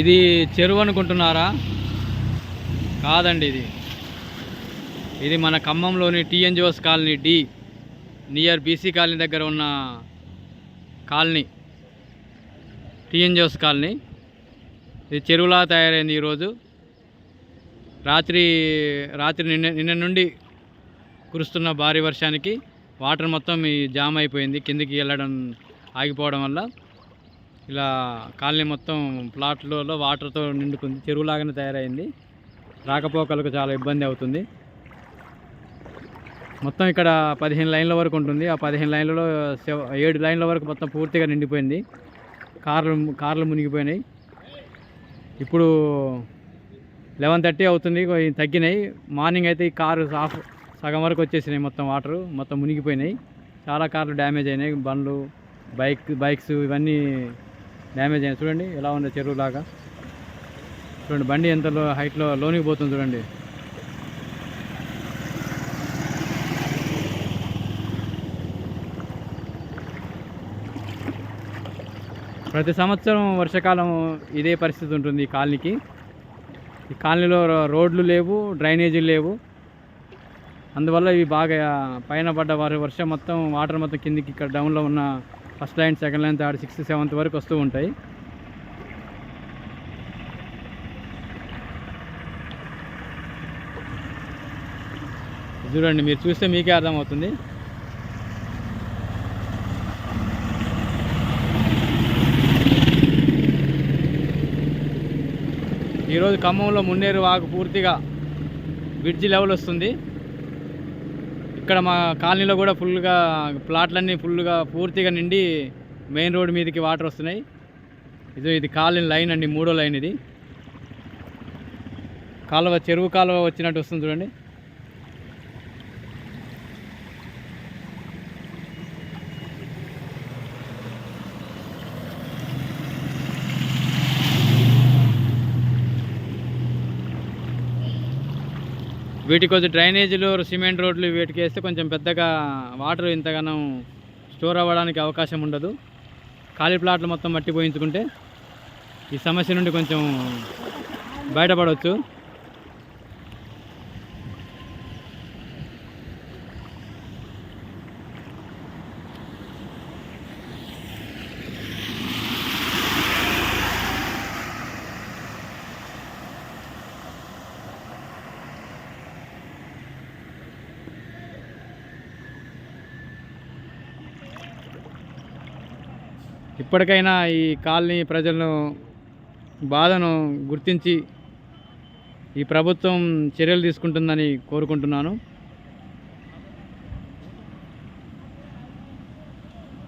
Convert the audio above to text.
ఇది చెరువు అనుకుంటున్నారా? కాదండి ఇది. ఇది మన ఖమ్మంలోని TNGOs colony D near BC colony దగ్గర ఉన్న కాలనీ టీఎన్జిఓస్ కాలనీ. ఇది చెరువులా తయారైంది ఈరోజు. రాత్రి రాత్రి నిన్న నిన్న నుండి కురుస్తున్న భారీ వర్షానికి వాటర్ మొత్తం ఈ జామ్ అయిపోయింది. కిందికి వెళ్ళడం ఆగిపోవడం వల్ల ఇలా కాలనీ మొత్తం ప్లాట్లలో వాటర్తో నిండుకుంది. చెరువులాగానే తయారైంది. రాకపోకలకు చాలా ఇబ్బంది అవుతుంది. మొత్తం ఇక్కడ పదిహేను లైన్ల వరకు ఉంటుంది. ఆ పదిహేను లైన్లలో ఏడు లైన్ల వరకు మొత్తం పూర్తిగా నిండిపోయింది. కార్లు కార్లు మునిగిపోయినాయి. ఇప్పుడు లెవెన్ థర్టీ అవుతుంది. తగ్గినాయి. మార్నింగ్ అయితే ఈ కారు సాఫ్ సగం వరకు వచ్చేసినాయి మొత్తం వాటర్ మొత్తం మునిగిపోయినాయి. చాలా కార్లు డ్యామేజ్ అయినాయి బండ్లు బైక్ బైక్స్ ఇవన్నీ డ్యామేజ్ అయినాయి. చూడండి ఎలా ఉంది చెరువులాగా చూడండి బండి ఎంత లో హైట్లో లోనికి పోతుంది చూడండి. ప్రతి సంవత్సరం వర్షాకాలం ఇదే పరిస్థితి ఉంటుంది ఈ కాలనీకి. ఈ కాలనీలో రోడ్లు లేవు డ్రైనేజీలు లేవు. అందువల్ల ఇవి బాగా పైన పడ్డ వారి వర్షం మొత్తం వాటర్ మొత్తం కిందికి ఇక్కడ డౌన్లో ఉన్న first line second line third sixth seventh వరకు వస్తూ ఉంటాయి. చూడండి మీరు చూస్తే మీకే అర్థమవుతుంది. ఈరోజు ఖమ్మంలో మున్నేరు వాగు పూర్తిగా బ్రిడ్జి లెవెల్ వస్తుంది. ఇక్కడ మా కాలనీలో కూడా ఫుల్గా ప్లాట్లన్నీ ఫుల్గా పూర్తిగా నిండి మెయిన్ రోడ్ మీదకి వాటర్ వస్తున్నాయి. ఇది ఇది కాలనీ లైన్ అండి మూడో లైన్ ఇది. కాలువ చెరువు కాలువ వచ్చినట్టు వస్తుంది చూడండి. వీటికి కొంచెం డ్రైనేజీలు సిమెంట్ రోడ్లు వీటికి వేస్తే కొంచెం పెద్దగా వాటర్ ఇంతగానో స్టోర్ అవ్వడానికి అవకాశం ఉండదు. ఖాళీ ప్లాట్లు మొత్తం మట్టి పోయించుకుంటే ఈ సమస్య నుండి కొంచెం బయటపడవచ్చు. ఇప్పటికైనా ఈ కాలనీ ప్రజలను బాధను గుర్తించి ఈ ప్రభుత్వం చర్యలు తీసుకుంటుందని కోరుకుంటున్నాను.